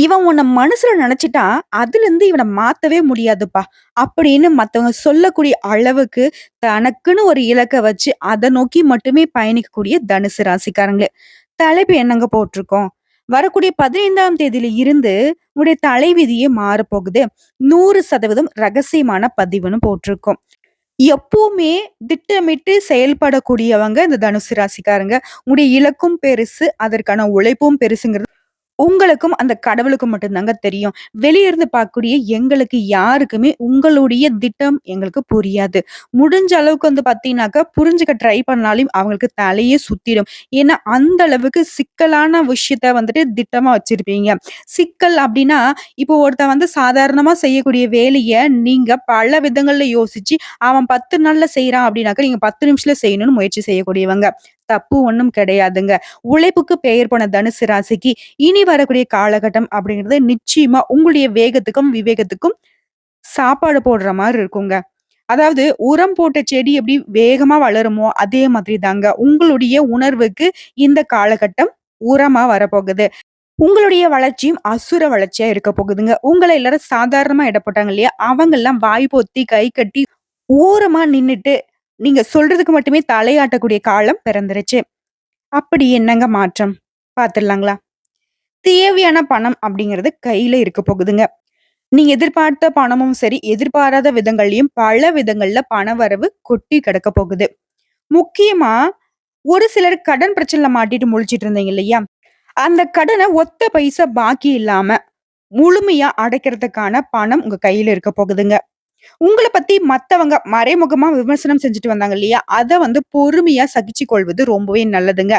இவன் உன்னை மனசுல நினைச்சிட்டா அதுல இருந்து இவனை மாத்தவே முடியாதுப்பா. அப்படின்னு மத்தவங்க சொல்லக்கூடிய அளவுக்கு, தனக்குன்னு ஒரு இலக்கை வச்சு, அதை நோக்கி மட்டுமே பயணிக்கக்கூடிய தனுசு ராசிக்காரங்களே. தலைப்பு என்னங்க போட்டிருக்கோம்? வரக்கூடிய 15ஆம் தேதியில இருந்து உங்களுடைய தலைவிதியே மாறப்போகுது. 100% ரகசியமான பதிவுன்னு போட்டிருக்கோம். எப்பவுமே திட்டமிட்டு செயல்படக்கூடியவங்க இந்த தனுசு ராசிக்காரங்க. உங்களுடைய இலக்கும் பெருசு, அதற்கான உழைப்பும் பெருசுங்கிறது உங்களுக்கும் அந்த கடவுளுக்கும் மட்டும்தாங்க தெரியும். வெளியிருந்து பார்க்கக்கூடிய எங்களுக்கு யாருக்குமே உங்களுடைய திட்டம் எங்களுக்கு புரியாது. முடிஞ்ச அளவுக்கு வந்து பார்த்தீங்கன்னாக்கா, புரிஞ்சுக்க ட்ரை பண்ணாலும் அவங்களுக்கு தலையே சுத்திடும். ஏன்னா, அந்த அளவுக்கு சிக்கலான விஷயத்த வந்துட்டு திட்டமா வச்சிருப்பீங்க. சிக்கல் அப்படின்னா இப்போ ஒருத்தன் வந்து சாதாரணமா செய்யக்கூடிய வேலையை நீங்க பல விதங்கள்ல யோசிச்சு, அவன் 10 நாள்ல செய்றான் அப்படின்னாக்கா நீங்க 10 நிமிஷத்துல செய்யணும்னு முயற்சி செய்யக்கூடியவங்க. தப்பு ஒன்றும் கிடையாதுங்க. உழைப்புக்கு பெயர் போன தனுசு ராசிக்கு, இனி வரக்கூடிய காலகட்டம் அப்படிங்கிறது நிச்சயமா உங்களுடைய வேகத்துக்கும், விவேகத்துக்கும் சாப்பாடு போடுற மாதிரி இருக்குங்க. அதாவது உரம் போட்ட செடி எப்படி வேகமா வளருமோ, அதே மாதிரி தாங்க. உங்களுடைய உணர்வுக்கு இந்த காலகட்டம் உரமா வரப்போகுது. உங்களுடைய வளர்ச்சியும் அசுர வளர்ச்சியா இருக்க போகுதுங்க. உங்களை எல்லாரும் சாதாரணமா எடை போட்டாங்க இல்லையா? அவங்கலாம் வாய் பொத்தி, கை கட்டி, ஓரமா நின்னுட்டு, நீங்க சொல்றதுக்கு மட்டுமே தலையாட்டக்கூடிய காலம் பிறந்துருச்சு. அப்படி என்னங்க மாற்றம்? பாத்துடலாங்களா? தேவையான பணம் அப்படிங்கிறது கையில இருக்க போகுதுங்க. நீங்க எதிர்பார்த்த பணமும் சரி, எதிர்பாராத விதங்கள்லயும் பல விதங்கள்ல பணவரவு கொட்டி கிடக்க போகுது. முக்கியமா ஒரு சிலர் கடன் பிரச்சனைல மாட்டிட்டு முழிச்சிட்டு இருந்தீங்க இல்லையா? அந்த கடனை ஒத்த பைசா பாக்கி இல்லாம, முழுமையா அடைக்கிறதுக்கான பணம் உங்க கையில இருக்க போகுதுங்க. உங்களை பத்தி மத்தவங்க மறைமுகமா விமர்சனம் செஞ்சுட்டு வந்தாங்க இல்லையா? அதை வந்து பொறுமையா சகிச்சு கொள்வது ரொம்பவே நல்லதுங்க.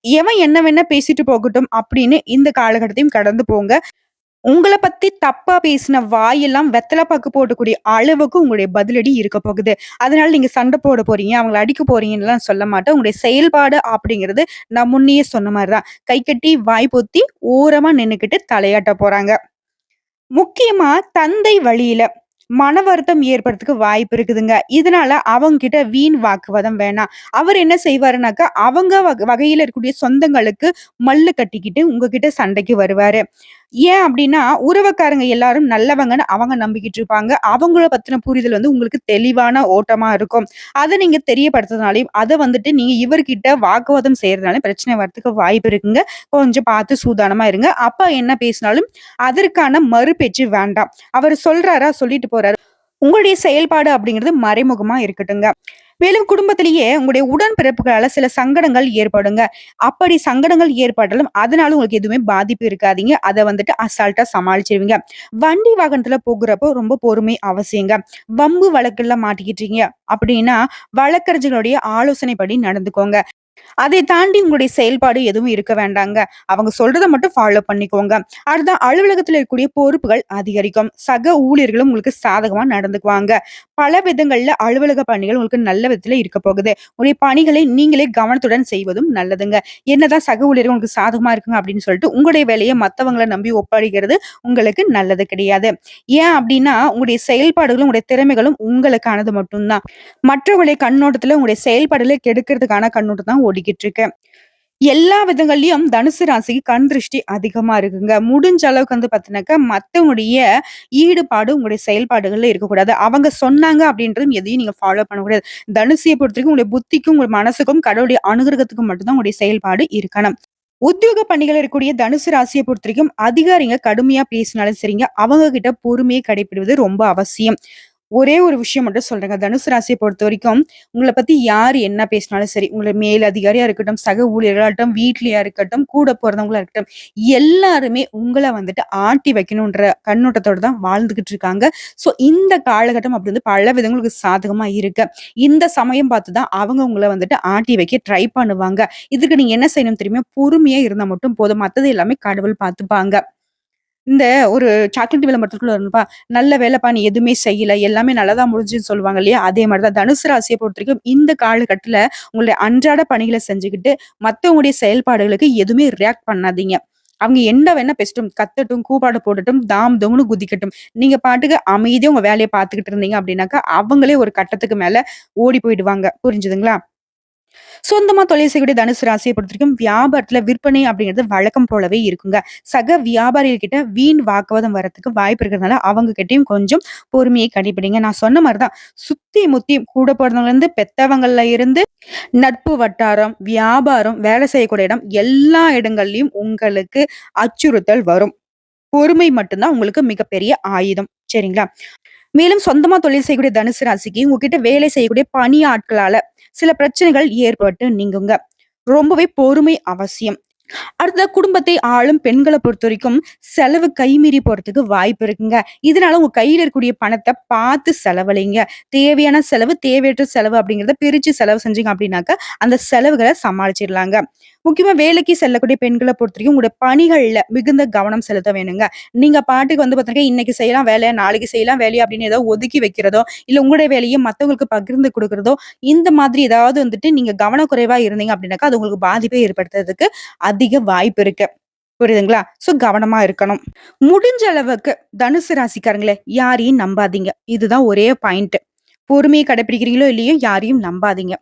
எவன் என்ன வேணா பேசிட்டு போகட்டும் அப்படின்னு இந்த காலகட்டத்தையும் கடந்து போங்க. உங்களை பத்தி தப்பா பேசின வாயெல்லாம் வெத்தலை பாக்கு போடக்கூடிய அளவுக்கு உங்களுடைய பதிலடி இருக்க போகுது. அதனால நீங்க சண்டை போட போறீங்க, அவங்களை அடிக்க போறீங்கன்னுலாம் சொல்ல மாட்டேன். உங்களுடைய செயல்பாடு அப்படிங்கிறது நான் முன்னையே சொன்ன மாதிரிதான் தான். கை கட்டி, வாய் பொத்தி, ஓரமா நின்னுக்கிட்டு தலையாட்ட போறாங்க. முக்கியமா தந்தை வழியில மன வருத்தம் ஏற்படுறதுக்கு வாய்ப்பு இருக்குதுங்க. இதனால அவங்க கிட்ட வீண் வாக்குவாதம் வேணாம். அவர் என்ன செய்வாருனாக்கா, அவங்க வக வகையில இருக்கக்கூடிய சொந்தங்களுக்கு மல்லு கட்டிக்கிட்டு உங்ககிட்ட சண்டைக்கு வருவாரு. ஏன் அப்படின்னா உறவக்காரங்க எல்லாரும் நல்லவங்கன்னு அவங்க நம்பிக்கிட்டு இருப்பாங்க. அவங்கள பத்தின புரிதல் வந்து உங்களுக்கு தெளிவான ஓட்டமா இருக்கும். அதை நீங்க தெரியப்படுத்துறதுனாலையும் அதை வந்துட்டு நீங்க இவர்கிட்ட வாக்குவாதம் செய்றதுனாலயும் பிரச்சனை வரதுக்கு வாய்ப்பு இருக்குங்க. கொஞ்சம் பார்த்து சூதானமா இருங்க. அப்பா என்ன பேசினாலும் அதற்கான மறுபேச்சு வேண்டாம். அவர் சொல்றாரா, சொல்லிட்டு போறாரு. உங்களுடைய செயல்பாடு அப்படிங்கிறது மறைமுகமா இருக்கட்டுங்க. மேலும் குடும்பத்திலேயே உங்களுடைய உடன்பிறப்புகளால சில சங்கடங்கள் ஏற்படுங்க. அப்படி சங்கடங்கள் ஏற்பட்டாலும், அதனால உங்களுக்கு எதுவுமே பாதிப்பு இருக்காதீங்க. அதை வந்துட்டு அசால்ட்டா சமாளிச்சிருவீங்க வண்டி வாகனத்துல போகுறப்போ ரொம்ப பொறுமை அவசியங்க. வம்பு வழக்குல மாட்டிக்கிட்டீங்க அப்படின்னா, வழக்கறிஞர்களுடைய ஆலோசனைப்படி நடந்துக்கோங்க. அதை தாண்டி உங்களுடைய செயல்பாடு எதுவும் இருக்க வேண்டாங்க. அவங்க சொல்றதை மட்டும் ஃபாலோ பண்ணிக்கோங்க. அடுத்த அலுவலகத்துல இருக்கக்கூடிய பொறுப்புகள் அதிகரிக்கும். சக ஊழியர்களும் உங்களுக்கு சாதகமா நடந்துக்குவாங்க. பல விதங்கள்ல அலுவலக பணிகள் உங்களுக்கு நல்ல விதத்துல இருக்க போகுது. உங்களுடைய பணிகளை நீங்களே கவனத்துடன் செய்வதும் நல்லதுங்க. என்னதான் சக ஊழியர்கள் உங்களுக்கு சாதகமா இருக்குங்க அப்படின்னு சொல்லிட்டு, உங்களுடைய வேலையை மத்தவங்கள நம்பி ஒப்படைக்கிறது உங்களுக்கு நல்லது கிடையாது. ஏன் அப்படின்னா, உங்களுடைய செயல்பாடுகளும், உங்களுடைய திறமைகளும் உங்களுக்கானது மட்டும் தான். மற்றவங்களுடைய கண்ணோட்டத்துல உங்களுடைய செயல்பாடுகளை கெடுக்கிறதுக்கான கண்ணோட்டம் தான் ஓடிக்கிட்டு இருக்கு. எல்லா விதங்கள்லயும் தனுசு ராசிக்கு கண் திருஷ்டி அதிகமா இருக்குங்க. முடிஞ்ச அளவுக்கு வந்து பாத்தீங்கன்னாக்கா மத்தவங்களுடைய ஈடுபாடு உங்களுடைய செயல்பாடுகள்ல இருக்கக்கூடாது. அவங்க சொன்னாங்க அப்படின்றதும் எதையும் நீங்க ஃபாலோ பண்ணக்கூடாது. தனுசிய பொறுத்தவரைக்கும் உங்களுடைய புத்திக்கும், உங்களுடைய மனசுக்கும், கடவுளுடைய அனுகிரகத்துக்கும் மட்டும் தான் உங்களுடைய செயல்பாடு இருக்கணும். உத்தியோக பணிகள் இருக்கக்கூடிய தனுசு ராசியை பொறுத்தவரைக்கும், அதிகாரிங்க கடுமையா பேசினாலும் சரிங்க, அவங்க கிட்ட பொறுமையை கடைப்பிடிவது ரொம்ப அவசியம். ஒரே ஒரு விஷயம் மட்டும் சொல்றேங்க. தனுசு பொறுத்த வரைக்கும் உங்களை பத்தி யார் என்ன பேசினாலும் சரி, உங்களை மேல் அதிகாரியா இருக்கட்டும், சக ஊழியர்களாகட்டும் இருக்கட்டும், வீட்லயா இருக்கட்டும், கூட பொறந்தவங்களா இருக்கட்டும், எல்லாருமே உங்களை வந்துட்டு ஆட்டி வைக்கணுன்ற கண்ணோட்டத்தோட தான் வாழ்ந்துகிட்டு இருக்காங்க. ஸோ இந்த காலகட்டம் அப்படி வந்து பல விதங்களுக்கு சாதகமா இருக்கு. இந்த சமயம் பார்த்து தான் அவங்க உங்களை வந்துட்டு ஆட்டி வைக்க ட்ரை பண்ணுவாங்க. இதுக்கு நீங்க என்ன செய்யணும் தெரியுமா? பொறுமையா இருந்தா மட்டும் போதும். மற்றது எல்லாமே கடவுள் பார்த்துப்பாங்க. இந்த ஒரு சாக்லேட் விளம்பரத்துக்குள்ள வரும்ப்பா, "நல்ல வேலைப்பா நீ எதுவுமே செய்யல. எல்லாமே நல்லதா முடிஞ்சுன்னு சொல்லுவாங்க இல்லையா? அதே மாதிரிதான் தான் ராசியை பொறுத்த வரைக்கும் இந்த காலகட்டத்துல உங்களுடைய அன்றாட பணிகளை செஞ்சுக்கிட்டு, மத்தவங்களுடைய செயல்பாடுகளுக்கு எதுவுமே ரியாக்ட் பண்ணாதீங்க. அவங்க என்ன வேணா பேசட்டும், கத்தட்டும், கூப்பாடு போட்டுட்டும் தாம் தூம்னு குதிக்கட்டும். நீங்க பாட்டுக்கு அமைதியா உங்க வேலையை பார்த்துக்கிட்டு இருந்தீங்க அப்படின்னாக்கா, அவங்களே ஒரு கட்டத்துக்கு மேல ஓடி போயிடுவாங்க. புரிஞ்சுதுங்களா? சொந்தமா தொழில் செய்யக்கூடிய தனுசு ராசியை பொறுத்தவரைக்கும் வியாபாரத்துல விற்பனை அப்படிங்கிறது வழக்கம் போலவே இருக்குங்க. சக வியாபாரிகள் கிட்ட வீண் வாக்குவாதம் வரத்துக்கு வாய்ப்பு இருக்கிறதுனால, அவங்க கிட்டையும் கொஞ்சம் பொறுமையை கடைபிடிங்க. நான் சொன்ன மாதிரிதான் சுத்தி முத்தி கூட பொறந்தவங்கலேருந்து, பெத்தவங்கள்ல இருந்து, நட்பு வட்டாரம், வியாபாரம், வேலை செய்யக்கூடிய இடம் எல்லா இடங்கள்லயும் உங்களுக்கு அச்சுறுத்தல் வரும். பொறுமை மட்டும்தான் உங்களுக்கு மிகப்பெரிய ஆயுதம். சரிங்களா? மேலும் சொந்தமா தொழில் செய்யக்கூடிய தனுசு ராசிக்கு உங்ககிட்ட வேலை செய்யக்கூடிய பணி ஆட்களால சில பிரச்சனைகள் ஏற்பட்டு நீங்குங்க. ரொம்பவே பொறுமை அவசியம். அடுத்த குடும்பத்தை ஆளும் பெண்களை பொறுத்த வரைக்கும் செலவு கைமீறி போறதுக்கு வாய்ப்பு இருக்குங்க. இதனால உங்க கையில இருக்கக்கூடிய பணத்தை பார்த்து செலவழிங்க. தேவையான செலவு, தேவையற்ற செலவு அப்படிங்கிறத பிரிச்சு செலவு செஞ்சீங்க அப்படின்னாக்க, அந்த செலவுகளை சமாளிச்சிடலாங்க. முக்கியமா வேலைக்கு செல்லக்கூடிய பெண்களை பொறுத்தவரைக்கும் உங்களுடைய பணிகள்ல மிகுந்த கவனம் செலுத்த வேணுங்க. நீங்க பாட்டுக்கு வந்து பாத்தீங்கன்னா இன்னைக்கு செய்யலாம் வேலைய, நாளைக்கு செய்யலாம் வேலையை அப்படின்னு ஏதோ ஒதுக்கி வைக்கிறதோ, இல்ல உங்களுடைய வேலையை மத்தவங்களுக்கு பகிர்ந்து கொடுக்கறதோ இந்த மாதிரி ஏதாவது வந்துட்டு நீங்க கவனக்குறைவா இருந்தீங்க அப்படின்னாக்கா, அது உங்களுக்கு பாதிப்பை ஏற்படுத்துறதுக்கு அதிக வாய்ப்பு இருக்கு. புரியுதுங்களா? சோ கவனமா இருக்கணும். முடிஞ்ச அளவுக்கு தனுசு ராசிக்காரங்களே யாரையும் நம்பாதீங்க. இதுதான் ஒரே பாயிண்ட். பொறுமையை கடைபிடிக்கிறீங்களோ இல்லையோ யாரையும் நம்பாதீங்க.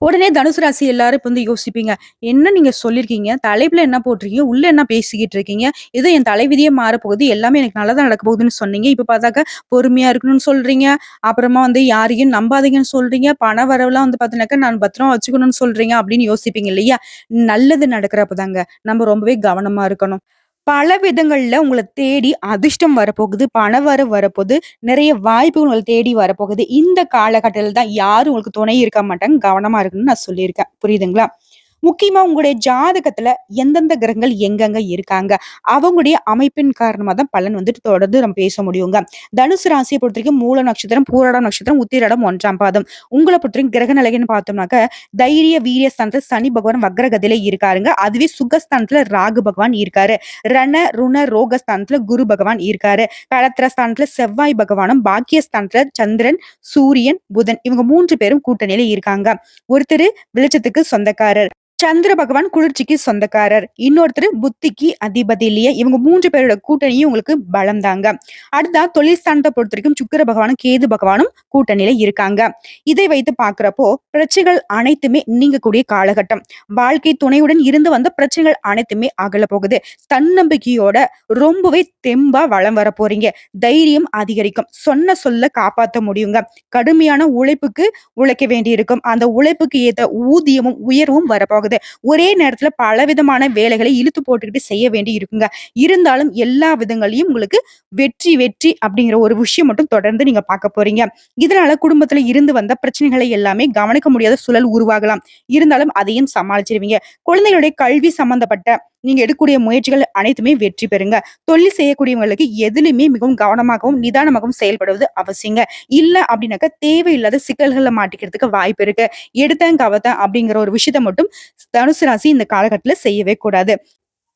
உடனே தனுசு ராசி எல்லாரும் இப்போ வந்து யோசிப்பீங்க. என்ன நீங்க சொல்லியிருக்கீங்க? தலைப்புல என்ன போட்டிருக்கீங்க? உள்ள என்ன பேசிக்கிட்டு இருக்கீங்க? இது என் தலைவிதியே மாறப்போகுது. எல்லாமே எனக்கு நல்லதா நடக்க போகுதுன்னு சொன்னீங்க. இப்ப பார்த்தாக்கா பொறுமையா இருக்கணும்னு சொல்றீங்க. அப்புறமா வந்து யாரையும் நம்பாதீங்கன்னு சொல்றீங்க. பண வரவுலாம் வந்து பார்த்தீங்கன்னாக்கா நான் பத்திரமா வச்சுக்கணும்னு சொல்றீங்க அப்படின்னு யோசிப்பீங்க இல்லையா? நல்லது நடக்கிறப்ப தாங்க நம்ம ரொம்பவே கவனமா இருக்கணும். பல விதங்கள்ல உங்களை தேடி அதிர்ஷ்டம் வரப்போகுது. பணவரவு வரப்போகுது நிறைய வாய்ப்புகள் உங்களை தேடி வரப்போகுது. இந்த காலகட்டத்தில் தான் யாரும் உங்களுக்கு துணை இருக்க மாட்டாங்க. கவனமா இருக்கணும்னு நான் சொல்லியிருக்கேன். புரியுதுங்களா? முக்கியமா உங்களுடைய ஜாதகத்துல எந்தெந்த கிரகங்கள் எங்கெங்க இருக்காங்க. அவங்களுடைய அமைப்பின் காரணமா தான் பலன் வந்துட்டு தொடர்ந்து நம்ம பேச முடியுங்க. தனுசு பொறுத்த பொறுத்தவரைக்கும் மூல நட்சத்திரம், பூரடம் நட்சத்திரம், உத்திரடம் ஒன்றாம் பாதம். உங்களை பொறுத்தவரைக்கும் கிரக நிலைன்னு பார்த்தோம்னாக்க, தைரிய, வீரிய ஸ்தானத்துல சனி பகவான் வக்ரகதியில இருக்காருங்க. அதுவே சுகஸ்தானத்துல ராகு பகவான் இருக்காரு. ரண, ருண, ரோகஸ்தானத்துல குரு பகவான் இருக்காரு. கடத்திரஸ்தானத்துல செவ்வாய் பகவானும், பாக்கியஸ்தானத்துல சந்திரன், சூரியன், புதன் இவங்க மூன்று பேரும் கூட்டணியில இருக்காங்க. ஒருத்தர் வெளிச்சத்துக்கு சொந்தக்காரர். சந்திர பகவான் குளிர்ச்சிக்கு சொந்தக்காரர். இன்னொருத்தர் புத்திக்கு அதிபதி இல்லையா? இவங்க மூன்று பேரோட கூட்டணியும் உங்களுக்கு பலம் தாங்க. அடுத்தா தொழில் பொறுத்த வரைக்கும் சுக்கிர பகவானும், கேது பகவானும் கூட்டணியில இருக்காங்க. இதை வைத்து பாக்குறப்போ பிரச்சனைகள் அனைத்துமே நீங்கக்கூடிய காலகட்டம். வாழ்க்கை துணையுடன் இருந்து வந்த பிரச்சனைகள் அனைத்துமே அகல போகுது. தன்னம்பிக்கையோட ரொம்பவே தெம்பா வலம் வர போறீங்க. தைரியம் அதிகரிக்கும். சொன்ன சொல்ல காப்பாத்த முடியுங்க. கடுமையான உழைப்புக்கு உழைக்க வேண்டியிருக்கும். அந்த உழைப்புக்கு ஏத்த ஊதியமும், உயர்வும் வரப்போகுது. ஒரே நேரத்துல பலவிதமான வேலைகளை இழுத்து போட்டுக்கிட்டு செய்ய வேண்டி இருக்குங்க. இருந்தாலும் எல்லா விதங்களையும் உங்களுக்கு வெற்றி, வெற்றி அப்படிங்கிற ஒரு விஷயம் மட்டும் தொடர்ந்து நீங்க பார்க்க போறீங்க. இதனால குடும்பத்துல இருந்து வந்த பிரச்சனைகளை எல்லாமே கவனிக்க முடியாத சூழல் உருவாகலாம். இருந்தாலும் அதையும் சமாளிச்சிருவீங்க. குழந்தைகளுடைய கல்வி சம்பந்தப்பட்ட நீங்க எடுக்கக்கூடிய முயற்சிகள் அனைத்துமே வெற்றி பெறுங்க. தொழில் செய்யக்கூடியவங்களுக்கு எதிலுமே மிகவும் கவனமாகவும், நிதானமாகவும் செயல்படுவது அவசியங்க. இல்ல அப்படின்னாக்கா தேவையில்லாத சிக்கல்கள்ல மாட்டிக்கிறதுக்கு வாய்ப்பு இருக்கு. எடுத்தேன், கவத்தேன் அப்படிங்கிற ஒரு விஷயத்த மட்டும் தனுசு ராசி இந்த காலகட்டத்துல செய்யவே கூடாது.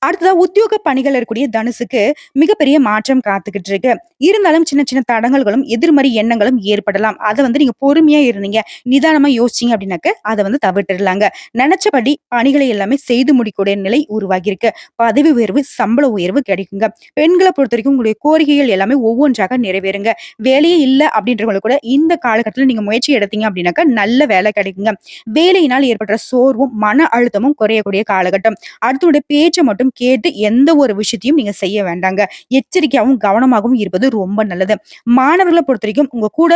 அடுத்ததா உத்தியோக பணிகள் இருக்கக்கூடிய தனுசுக்கு மிகப்பெரிய மாற்றம் காத்துக்கிட்டு இருக்கு. இருந்தாலும் சின்ன சின்ன தடங்கல்களும், எதிர்மறை எண்ணங்களும் ஏற்படலாம். அதை வந்து நீங்க பொறுமையா இருந்தீங்க, நிதானமா யோசிச்சீங்க அப்படின்னாக்க, அதை வந்து தவிர்த்துடலாங்க. நினைச்சபடி பணிகளை எல்லாமே செய்து முடிக்கக்கூடிய நிலை உருவாகியிருக்கு. பதவி உயர்வு, சம்பள உயர்வு கிடைக்குங்க. பெண்கள பொறுத்தவரைக்கும் உங்களுடைய கோரிக்கைகள் எல்லாமே ஒவ்வொன்றாக நிறைவேறுங்க. வேலையே இல்லை அப்படின்றவங்களுக்கு கூட இந்த காலகட்டத்தில் நீங்க முயற்சி எடுத்தீங்க அப்படின்னாக்கா, நல்ல வேலை கிடைக்குங்க. வேலையினால் ஏற்படுற சோர்வும், மன அழுத்தமும் குறையக்கூடிய காலகட்டம். அடுத்தவங்களுடைய பேச்சை மட்டும் கேட்டு எந்த ஒரு விஷயத்தையும் நீங்க செய்ய வேண்டாங்க. எச்சரிக்கையாகவும் கவனமாகவும் இருப்பது ரொம்ப நல்லது. மாணவர்களை பொறுத்த வரைக்கும் உங்க கூட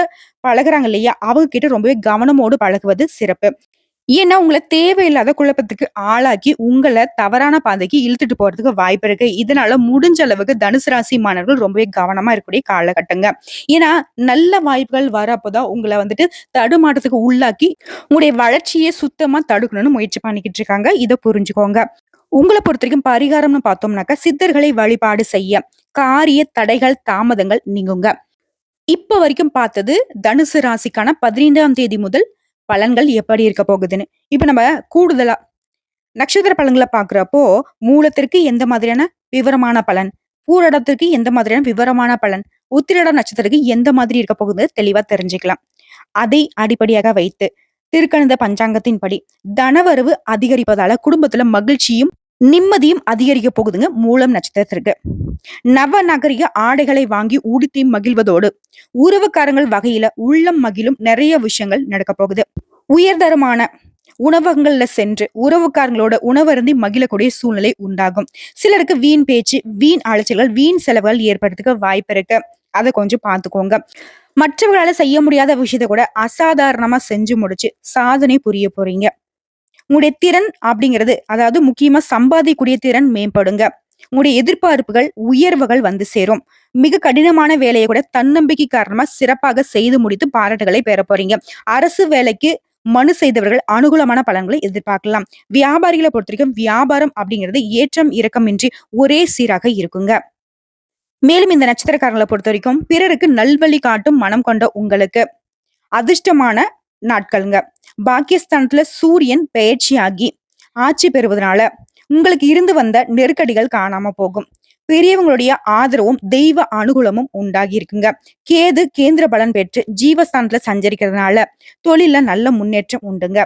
பழகுறாங்க இல்லையா? அவங்க கிட்ட ரொம்பவே கவனமோடு பழகுவது சிறப்பு. ஏன்னா, உங்களை தேவையில்லாத குழப்பத்துக்கு ஆளாக்கி, உங்களை தவறான பாதைக்கு இழுத்துட்டு போறதுக்கு வாய்ப்பு இருக்கு. இதனால முடிஞ்ச அளவுக்கு தனுசு ராசி மாணவர்கள் ரொம்பவே கவனமா இருக்கக்கூடிய காலகட்டங்க. ஏன்னா, நல்ல வாய்ப்புகள் வரப்போதான் தான் வந்துட்டு தடுமாட்டத்துக்கு உள்ளாக்கி, உங்களுடைய வளர்ச்சியை சுத்தமா தடுக்கணும்னு முயற்சி பண்ணிக்கிட்டு இருக்காங்க. இதை புரிஞ்சுக்கோங்க. உங்களை பொறுத்த வரைக்கும் பரிகாரம்னு பார்த்தோம்னாக்கா, சித்தர்களை வழிபாடு செய்ய, காரிய தடைகள், தாமதங்கள் நீங்குங்க. இப்ப வரைக்கும் பார்த்தது தனுசு ராசிக்கான 15ஆம் தேதி முதல் பலன்கள் எப்படி இருக்க போகுதுன்னு. இப்ப நம்ம கூடுதலா நட்சத்திர பலன்களை பாக்குறப்போ மூலத்திற்கு எந்த மாதிரியான விவரமான பலன், பூரடத்திற்கு எந்த மாதிரியான விவரமான பலன், உத்திரட நட்சத்திரத்துக்கு எந்த மாதிரி இருக்க போகுது தெளிவா தெரிஞ்சுக்கலாம். அதை அடிப்படையாக வைத்து திருக்கணித பஞ்சாங்கத்தின்படி தனவரவு அதிகரிப்பதால குடும்பத்துல மகிழ்ச்சியும், நிம்மதியும் அதிகரிக்க போகுதுங்க மூலம் நட்சத்திரத்திற்கு. நவ நகரிய ஆடைகளை வாங்கி உடுத்தி மகிழ்வதோடு, உறவுக்காரங்கள் வகையில உள்ளம் மகிழும் நிறைய விஷயங்கள் நடக்க போகுது. உயர்தரமான உணவகங்கள்ல சென்று உறவுக்காரங்களோட உணவருந்தி மகிழக்கூடிய சூழ்நிலை உண்டாகும் சிலருக்கு வீண் பேச்சு வீண் அலைச்சல்கள் வீண் செலவுகள் ஏற்படுறதுக்கு வாய்ப்பு இருக்கு அதை கொஞ்சம் பார்த்துக்கோங்க. மற்றவர்களால செய்ய முடியாத விஷயத்த கூட அசாதாரணமா செஞ்சு முடிச்சு சாதனை புரிய போறீங்க. உங்களுடைய திறன் அப்படிங்கிறது அதாவது முக்கியமா சம்பாதிக்கூடிய திறன் மேம்படுங்க. உங்களுடைய எதிர்பார்ப்புகள் உயர்வுகள் வந்து சேரும். மிக கடினமான வேலையை கூட தன்னம்பிக்கை காரணமா சிறப்பாக செய்து முடித்து பாராட்டுகளை பெற போறீங்க. அரசு வேலைக்கு மனு செய்தவர்கள் அனுகூலமான பலன்களை எதிர்பார்க்கலாம். வியாபாரிகளை பொறுத்த வரைக்கும் வியாபாரம் அப்படிங்கிறது ஏற்றம் இறக்கமின்றி ஒரே சீராக இருக்குங்க. மேலும் இந்த நட்சத்திரக்காரங்களை பொறுத்த வரைக்கும் பிறருக்கு நல்வழி காட்டும் மனம் கொண்ட உங்களுக்கு அதிர்ஷ்டமான நாட்களுங்க. பாக்கியஸ்தானத்துல சூரியன் பயிற்சியாகி ஆட்சி பெறுவதனால உங்களுக்கு இருந்து வந்த நெருக்கடிகள் காணாம போகும். பெரியவங்களுடைய ஆதரவும் தெய்வ அனுகூலமும் உண்டாகி இருக்குங்க. கேது கேந்திர பலன் பெற்று ஜீவஸ்தானத்துல சஞ்சரிக்கிறதுனால தொழில நல்ல முன்னேற்றம் உண்டுங்க.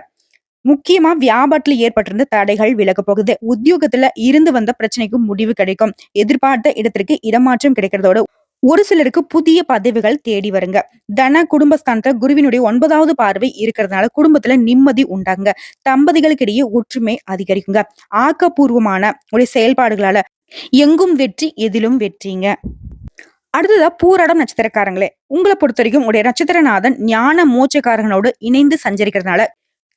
முக்கியமா வியாபாரத்துல ஏற்பட்டிருந்த தடைகள் விலக போகுது. உத்தியோகத்துல இருந்து வந்த பிரச்சனைக்கு முடிவு கிடைக்கும். எதிர்பார்த்த இடத்திற்கு இடமாற்றம் கிடைக்கிறதோட ஒரு சிலருக்கு புதிய பதவிகள் தேடி வருங்க. தன குடும்பஸ்தானத்துல குருவினுடைய ஒன்பதாவது பார்வை இருக்கிறதுனால குடும்பத்துல நிம்மதி உண்டாங்க. தம்பதிகளுக்கிடையே ஒற்றுமை அதிகரிக்குங்க. ஆக்கப்பூர்வமான உடைய செயல்பாடுகளால எங்கும் வெற்றி எதிலும் வெற்றிங்க. அடுத்ததா பூராடம் நட்சத்திரக்காரங்களே. உங்களை பொறுத்த வரைக்கும் உடைய நட்சத்திரநாதன் ஞான மோச்சக்காரங்களோடு இணைந்து சஞ்சரிக்கிறதுனால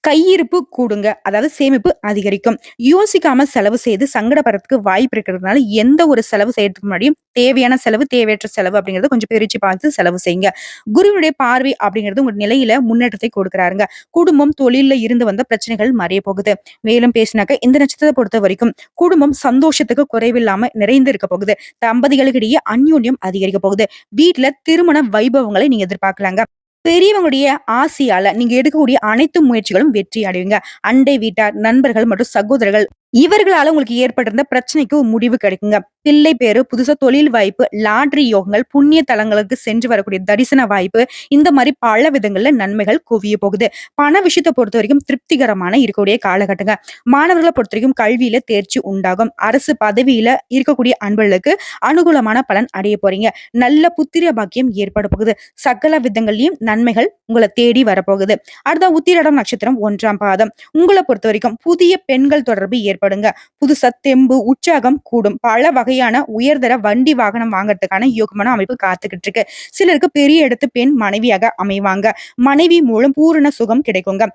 கையிருப்பு கூடுங்க. அதாவது சேமிப்பு அதிகரிக்கும். யோசிக்காம செலவு செய்து சங்கடப்படுறதுக்கு வாய்ப்பு இருக்கிறதுனால எந்த ஒரு செலவு செய்யறதுக்கு முன்னாடியும் தேவையான செலவு தேவையற்ற செலவு அப்படிங்கறத கொஞ்சம் பிரிச்சு பார்த்து செலவு செய்யுங்க. குருவினுடைய பார்வை அப்படிங்கிறது உங்க நிலையில முன்னேற்றத்தை கொடுக்குறாருங்க. குடும்பம் தொழில இருந்து வந்த பிரச்சனைகள் மறைய போகுது. மேலும் பேசினாக்க இந்த நட்சத்திரத்தை பொறுத்த வரைக்கும் குடும்பம் சந்தோஷத்துக்கு குறைவில்லாம நிறைந்து இருக்க போகுது. தம்பதிகளுக்கிடையே அந்யோன்யம் அதிகரிக்க போகுது. வீட்டுல திருமண வைபவங்களை நீங்க எதிர்பார்க்கலாங்க. பெரியவங்களுடைய ஆசையால நீங்க எடுக்கக்கூடிய அனைத்து முயற்சிகளும் வெற்றி அடைவீங்க. அண்டை வீட்டார் நண்பர்கள் மற்றும் சகோதரர்கள் இவர்களால உங்களுக்கு ஏற்பட்டிருந்த பிரச்சனைக்கு முடிவு கிடைக்குங்க. பிள்ளை பேரு புதுசா தொழில் வாய்ப்பு லாட்ரி யோகங்கள் புண்ணிய தலங்களுக்கு சென்று வரக்கூடிய தரிசன வாய்ப்பு இந்த மாதிரி பல விதங்கள்ல நன்மைகள் குவிய போகுது. பண விஷயத்தை பொறுத்த வரைக்கும் திருப்திகரமான இருக்கக்கூடிய காலகட்டங்க. மாணவர்களை பொறுத்த வரைக்கும் கல்வியில தேர்ச்சி உண்டாகும். அரசு பதவியில இருக்கக்கூடிய அன்பர்களுக்கு அனுகூலமான பலன் அடைய போறீங்க. நல்ல புத்திர பாக்கியம் ஏற்பட போகுது. சகல விதங்கள்லயும் நன்மைகள் உங்களை தேடி வரப்போகுது. அடுத்த உத்திரடம் நட்சத்திரம் ஒன்றாம் பாதம். உங்களை பொறுத்த வரைக்கும் புதிய பெண்கள் தொடர்பு ஏற்படுங்க. புதுசா தெம்பு உற்சாகம் கூடும். பல வகை வகையான உயர்தர வண்டி வாகனம் வாங்குறதுக்கான யோகமான அமைப்பு காத்துக்கிட்டு இருக்கு சிலருக்கு பெரிய இடத்து பெண் மனைவியாக அமைவாங்க. மனைவி மூலம் பூரண சுகம் கிடைக்குங்க.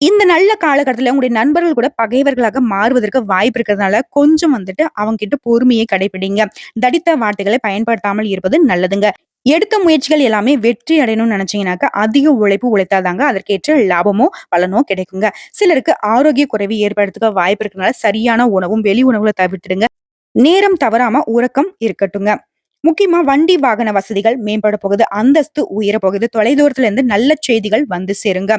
இந்த நல்ல காலகட்டத்துல உங்களுடைய நண்பர்கள் கூட பகைவர்களாக மாறுவதற்கு வாய்ப்பு இருக்கிறதுனால கொஞ்சம் வந்துட்டு அவங்க கிட்ட பொறுமையை கடைபிடிங்க. தடித்த வார்த்தைகளை பயன்படுத்தாமல் இருப்பது நல்லதுங்க. எடுத்த முயற்சிகள் எல்லாமே வெற்றி அடையணும்னு நினைச்சீங்கன்னாக்கா அதிக உழைப்பு உழைத்தாதாங்க அதற்கேற்ற லாபமோ பலனோ கிடைக்குங்க. சிலருக்கு ஆரோக்கிய குறைவு ஏற்படுறதுக்கு வாய்ப்பு இருக்கிறதுனால சரியான உணவும் வெளி உணவுகளை தவிர்த்துடுங்க. நேரம் தவறாம உறக்கம் இருக்கட்டுங்க. முக்கியமா வண்டி வாகன வசதிகள் மேம்பட போகுது அந்தஸ்து உயர போகுது. தொலைதூரத்துல இருந்து நல்ல செய்திகள் வந்து சேருங்க.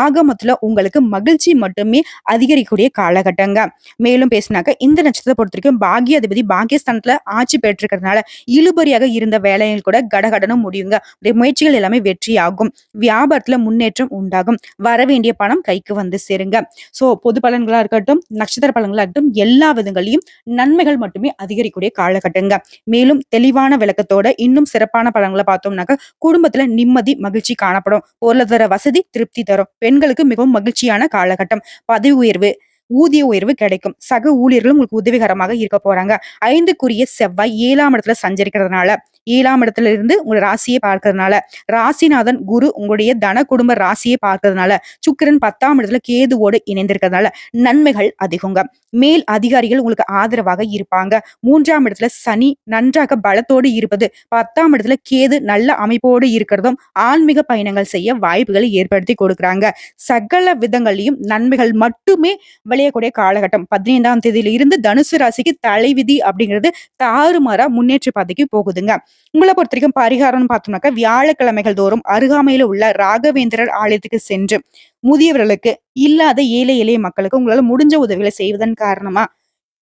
ஆகமத்துல உங்களுக்கு மகிழ்ச்சி மட்டுமே அதிகரிக்கக்கூடிய காலகட்டங்க. மேலும் பேசினாக்க இந்த நட்சத்திரத்தை பொறுத்த வரைக்கும் பாகியாதிபதி பாகிஸ்தானத்துல ஆட்சி பெற்றிருக்கிறதுனால இழுபறியாக இருந்த வேலைகள் கூட கடகடனும் முடியுங்க. முயற்சிகள் எல்லாமே வெற்றியாகும். வியாபாரத்துல முன்னேற்றம் உண்டாகும். வர வேண்டிய பணம் கைக்கு வந்து சேருங்க. சோ பொது பலன்களா இருக்கட்டும் நட்சத்திர பலன்களா இருக்கட்டும் எல்லா விதங்களையும் நன்மைகள் மட்டுமே அதிகரிக்கக்கூடிய காலகட்டங்க. மேலும் தெளிவான விளக்கத்தோட இன்னும் சிறப்பான பலன்களை பார்த்தோம்னாக்க குடும்பத்துல நிம்மதி மகிழ்ச்சி காணப்படும். பொருளாதார வசதி திருப்தி தரும். பெண்களுக்கு மிகவும் மகிழ்ச்சியான காலகட்டம். பதவி உயர்வு ஊதிய உயர்வு கிடைக்கும். சக ஊழியர்களும் உங்களுக்கு உதவிகரமாக இருக்க போறாங்க. ஐந்துக்குரிய செவ்வாய் ஏழாம் இடத்துல சஞ்சரிக்கிறதுனால ஏழாம் இடத்துல இருந்து உங்க ராசியை பார்க்கறதுனால ராசிநாதன் குரு உங்களுடைய தன குடும்ப ராசியை பார்க்கறதுனால சுக்கிரன் பத்தாம் இடத்துல கேதுவோடு இணைந்திருக்கிறதுனால நன்மைகள் அதிகங்க. மேல் அதிகாரிகள் உங்களுக்கு ஆதரவாக இருப்பாங்க. மூன்றாம் இடத்துல சனி நன்றாக பலத்தோடு இருப்பது பத்தாம் இடத்துல கேது நல்ல அமைப்போடு இருக்கிறதும் ஆன்மீக பயணங்கள் செய்ய வாய்ப்புகளை ஏற்படுத்தி கொடுக்குறாங்க. சகல விதங்களையும் நன்மைகள் மட்டுமே விளையக்கூடிய காலகட்டம். பதினைந்தாம் தேதியில இருந்து தனுசு ராசிக்கு தலைவிதி அப்படிங்கிறது தாறுமாறா முன்னேற்ற பாதைக்கு போகுதுங்க. உங்களை பொறுத்த வரைக்கும் பரிகாரம்னு பார்த்தோம்னாக்கா வியாழக்கிழமைகள் தோறும் அருகாமையில உள்ள ராகவேந்திரர் ஆலயத்துக்கு சென்று முதியவர்களுக்கு இல்லாத ஏழை எளிய மக்களுக்கு உங்களால முடிஞ்ச உதவிகளை செய்வதன் காரணமா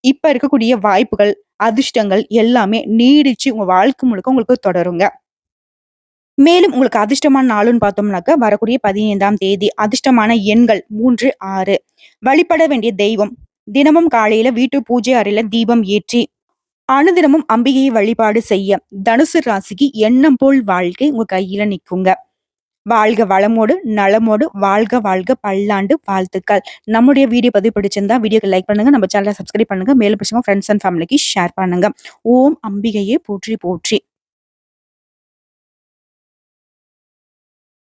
இப்ப இருக்கக்கூடிய வாய்ப்புகள் அதிர்ஷ்டங்கள் எல்லாமே நீடிச்சு உங்க வாழ்க்கை முழுக்க உங்களுக்கு தொடருங்க. மேலும் உங்களுக்கு அதிர்ஷ்டமான நாளுன்னு பார்த்தோம்னாக்க வரக்கூடிய பதினைந்தாம் தேதி அதிர்ஷ்டமான எண்கள் மூன்று ஆறு. வழிபட வேண்டிய தெய்வம் தினமும் காலையில வீட்டு பூஜை அறையில தீபம் ஏற்றி அனுதினமும் அம்பிகையை வழிபாடு செய்ய தனுசு ராசிக்கு எண்ணம் போல் வாழ்க்கை உங்க கையில நிக்குங்க வாழ்க வளமோடு, நலமோடு, வாழ்க வாழ்க பல்லாண்டு வாழ்த்துக்கள். நம்முடைய வீடியோ பதிவு பிடிச்சிருந்தா வீடியோக்கு லைக் பண்ணுங்க. நம்ம சேனலை சப்ஸ்கிரைப் பண்ணுங்க. மேலும் பிடிச்சவங்க ஃப்ரெண்ட்ஸ் அண்ட் ஃபேமிலிக்கு ஷேர் பண்ணுங்க. ஓம் அம்பிகையே போற்றி போற்றி.